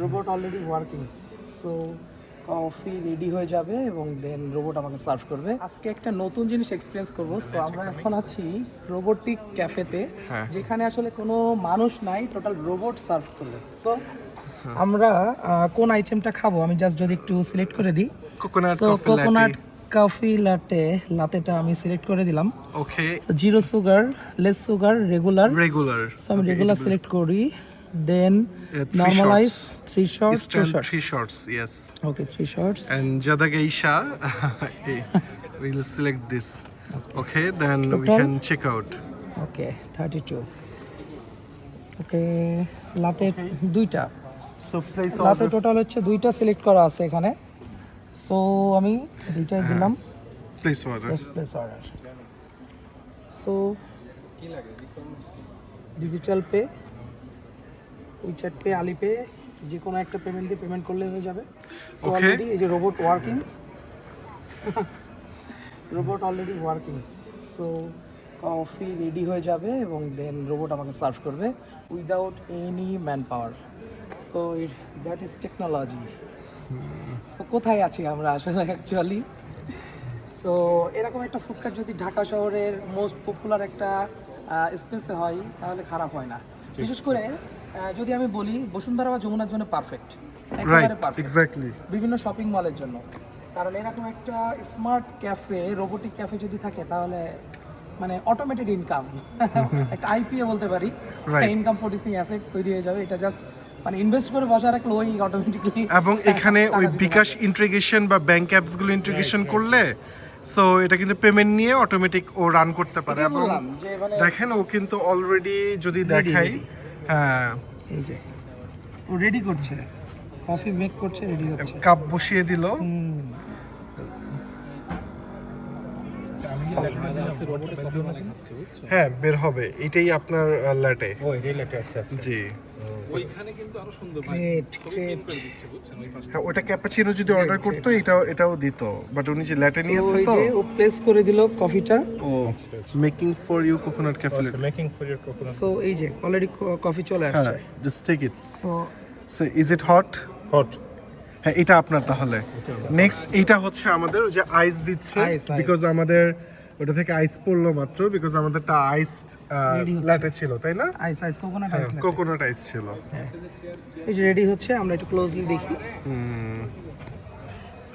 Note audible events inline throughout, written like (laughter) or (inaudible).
Robot already working so coffee ready হয়ে যাবে এবং দেন রোবট আমাকে সার্ভ করবে। আজকে একটা নতুন জিনিস এক্সপিরিয়েন্স করব। সো আমরা এখন আছি রোবোটিক ক্যাফেতে হ্যাঁ। যেখানে আসলে কোনো মানুষ নাই টোটাল রোবট সার্ভ করবে। সো আমরা কোন আইটেমটা খাব? আমি জাস্ট যদি একটু সিলেক্ট করে দিই। কোকোনাট কোকোনাট কফি লাটে লাতেটা আমি সিলেক্ট করে দিলাম। Okay zero sugar less sugar regular regular so আমি রেগুলার সিলেক্ট করি। Then normalise shots. Three shots two Instant three shots, yes. Okay three shots And Jada Geisha, we'll select this. Okay, okay then Total? we can check out. Okay thirty two okay latte দুইটা So place latte order. Total হচ্ছে দুইটা select করা আছে এখানে so আমি দুইটাই দিলাম Place order. Just place order so digital pay WeChat pay Alipay যে কোনো একটা পেমেন্ট দিয়ে পেমেন্ট করলে হয়ে যাবে। অলরেডি এই যে robot working robot already working so coffee ready হয়ে যাবে এবং দেন রোবট আমাকে সার্ভ করবে without any man power so that is technology so কোথায় আছি আমরা আসলে অ্যাকচুয়ালি তো এরকম একটা ফুডকার্ট যদি ঢাকা শহরের মোস্ট পপুলার একটা স্পেসে হয় তাহলে খারাপ হয় না। বিশেষ করে যদি আমি বলি বসুন্ধরা বা যমুনার জন্য পারফেক্ট exactly. বিভিন্ন শপিং মলের জন্য। কারণ এরকম একটা স্মার্ট ক্যাফে রোবোটিক ক্যাফে যদি থাকে তাহলে মানে অটোমেটেড ইনকাম (laughs) একটা আইপিএ বলতে পারি। ইনকাম প্রডিউসিং অ্যাসেট তৈরি হয়ে যাবে। এটা জাস্ট মানে ইনভেস্ট করে বসা রাখলে ওই অটোমেটিকলি এবং এখানে ওই বিকাশ ইন্টিগ্রেশন বা ব্যাংক অ্যাপসগুলো ইন্টিগ্রেশন করলে সো এটা কিন্তু পেমেন্ট নিয়ে অটোমেটিক ও রান করতে পারে। এবং মানে- দেখেন ও কিন্তু অলরেডি যদি দেখাই হ্যাঁ। এই যে। ও রেডি করছে। কফি মেক করছে রেডি করছে কাপ বসিয়ে দিল। হ্যাঁ বের হবে। এটাই আপনার ল্যাটে ও এটাই লেটে আচ্ছা আচ্ছা। জি। গ্রেট হ্যাঁ ওটা ক্যাপাচিনো যদি অর্ডার করতো এটাও এটাও দিত। বাট উনি যে ল্যাটে নিয়েছে ওই তো ও প্লেস করে দিল কফিটা ও making for you coconut cafe making for your coconut so এই যে অলরেডি কফি চলে আসছে। জাস্ট টেক ইট তো so is it hot hot হ্যাঁ এটা আপনার তাহলে। নেক্সট এটা হচ্ছে আমাদের ওই যে আইস দিচ্ছে. বিকজ আমাদের ওটা থেকে আইস পড়ল মাত্র বিকজ আইসড Ready হচ্ছে। ল্যাটে ছিল তাই না? আইস আইস কোকোনাট আইস কোকোনাট আইস ছিল। এই যে রেডি হচ্ছে আমরা একটু ক্লোজলি দেখি।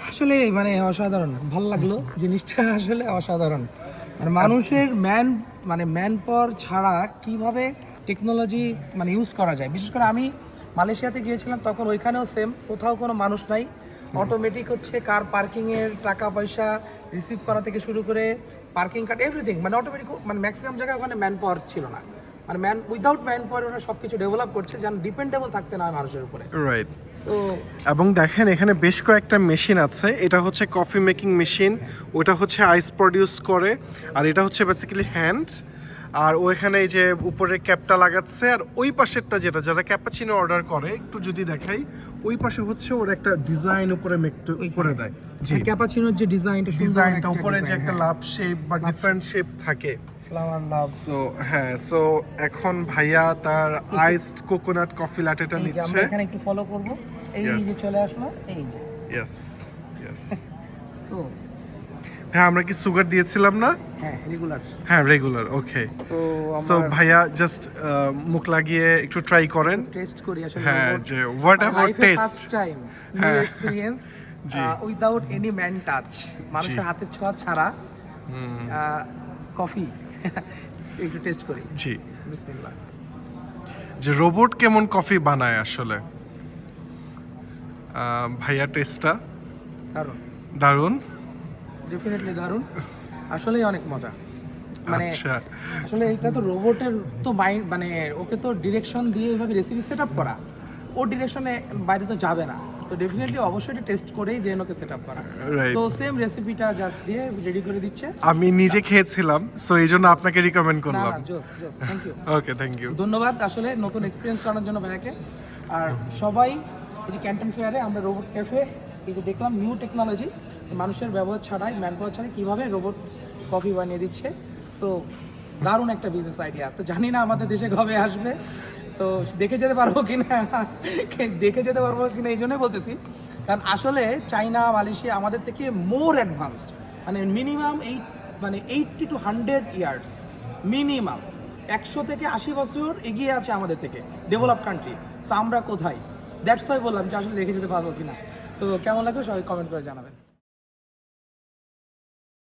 আসলে মানে অসাধারণ ভালো লাগল জিনিসটা (laughs) আসলে অসাধারণ। মানে মানুষের ম্যান মানে ম্যান পাওয়ার ছাড়া কীভাবে টেকনোলজি মানে ইউজ করা যায়? বিশেষ করে আমি মালয়েশিয়াতে গিয়েছিলাম তখন ওইখানেও সেম কোথাও কোনো মানুষ নাই। অটোমেটিক হচ্ছে কার পার্কিংয়ের টাকা পয়সা রিসিভ করা থেকে শুরু করে পার্কিং কার্ড এভরিথিং মানে অটোমেটিক মানে ম্যাক্সিমাম জায়গায় ওখানে ম্যান পাওয়ার ছিল না। মানে ম্যান উইদাউট ম্যান পাওয়ার ওরা সব কিছু ডেভেলপ করছে যেন ডিপেন্ডেবল থাকতে না হয় মানুষের উপরে। রাইট তো এবং দেখেন এখানে বেশ কয়েকটা মেশিন আছে। এটা হচ্ছে কফি মেকিং মেশিন ওটা হচ্ছে আইস প্রডিউস করে আর এটা হচ্ছে বেসিক্যালি হ্যান্ড আর ওইখানে এই যে উপরের ক্যাপটা লাগাচ্ছে আর ওই পাশেরটা যেটা যারা ক্যাপাচিনো অর্ডার করে একটু যদি দেখাই ওই পাশে হচ্ছে ওর একটা ডিজাইন উপরে করে দেয়। জি। ক্যাপাচিনোর যে ডিজাইনটা ডিজাইনটা উপরে যে একটা লাভ শেপ বা ডিফারেন্ট শেপ থাকে। ফ্লাওয়ার লাভ সো হ্যাঁ সো এখন ভাইয়া তার আইসড কোকোনাট কফি যে নিচ্ছে। আমরা এখানে একটু ফলো করব। এই যে চলে আসলো এই যে। ইয়েস ইয়েস তো হ্যাঁ আমরা কি সুগার দিয়েছিলাম না? হ্যাঁ রেগুলার হ্যাঁ রেগুলার ওকে সো ভাইয়া জাস্ট মুখ লাগিয়ে একটু ট্রাই করেন। টেস্ট করি আসলে হ্যাঁ যে what about taste first time new. Experience G. Without any man touch মানুষের হাতের ছোঁয়া ছাড়া কফি (laughs) একটু টেস্ট করি। জি। বিসমিল্লাহ। যে রোবট কেমন কফি বানায় আসলে? ভাইয়া টেস্টটা দারুণ। দারুণ? ডেফিনেটলি দারুণ। আসলেই অনেক মজা। মানে আচ্ছা। আসলে এটা তো রোবটের তো মাইন্ড মানে ওকে তো ডিরেকশন দিয়ে এইভাবে রেসিপি সেট আপ করা। ও ডিরেকশনে বাইরে তো যাবে না। তো ডেফিনেটলি অবশ্যই এটা টেস্ট করেই দেন ওকে সেট আপ করা. তো সেম রেসিপিটা জাস্ট দিয়ে রেডি করে দিচ্ছে। আমি নিজে খেয়েছিলাম সো এই জন্য আপনাকে রিকমেন্ড করলাম না জোস জোস thank you okay thank you ধন্যবাদ আসলে নতুন এক্সপিরিয়েন্স করার জন্য ভাইয়াকে। আর সবাই এই যে ক্যান্টন ফেয়ারে আমরা রোবট ক্যাফে এই যে দেখলাম নিউ টেকনোলজি মানুষের ব্যবহার ছাড়াই ম্যান পাওয়ার ছাড়াই কীভাবে রোবট কফি বানিয়ে দিচ্ছে? সো দারুণ একটা বিজনেস আইডিয়া তো জানি না আমাদের দেশে কবে আসবে। তো দেখে যেতে পারব কি না দেখে যেতে পারব কি না এই জন্যই বলতেছি। কারণ আসলে চাইনা, মালয়েশিয়া আমাদের থেকে মোর অ্যাডভান্সড মানে মিনিমাম এইট মানে eighty two hundred years minimum একশো থেকে আশি বছর এগিয়ে আছে আমাদের থেকে। ডেভেলপ কান্ট্রি সো আমরা কোথায়? দ্যাটস ওয়াই বললাম যে আসলে দেখে যেতে পারব কিনা। তো কেমন লাগবে সবাই কমেন্ট করে জানাবেন।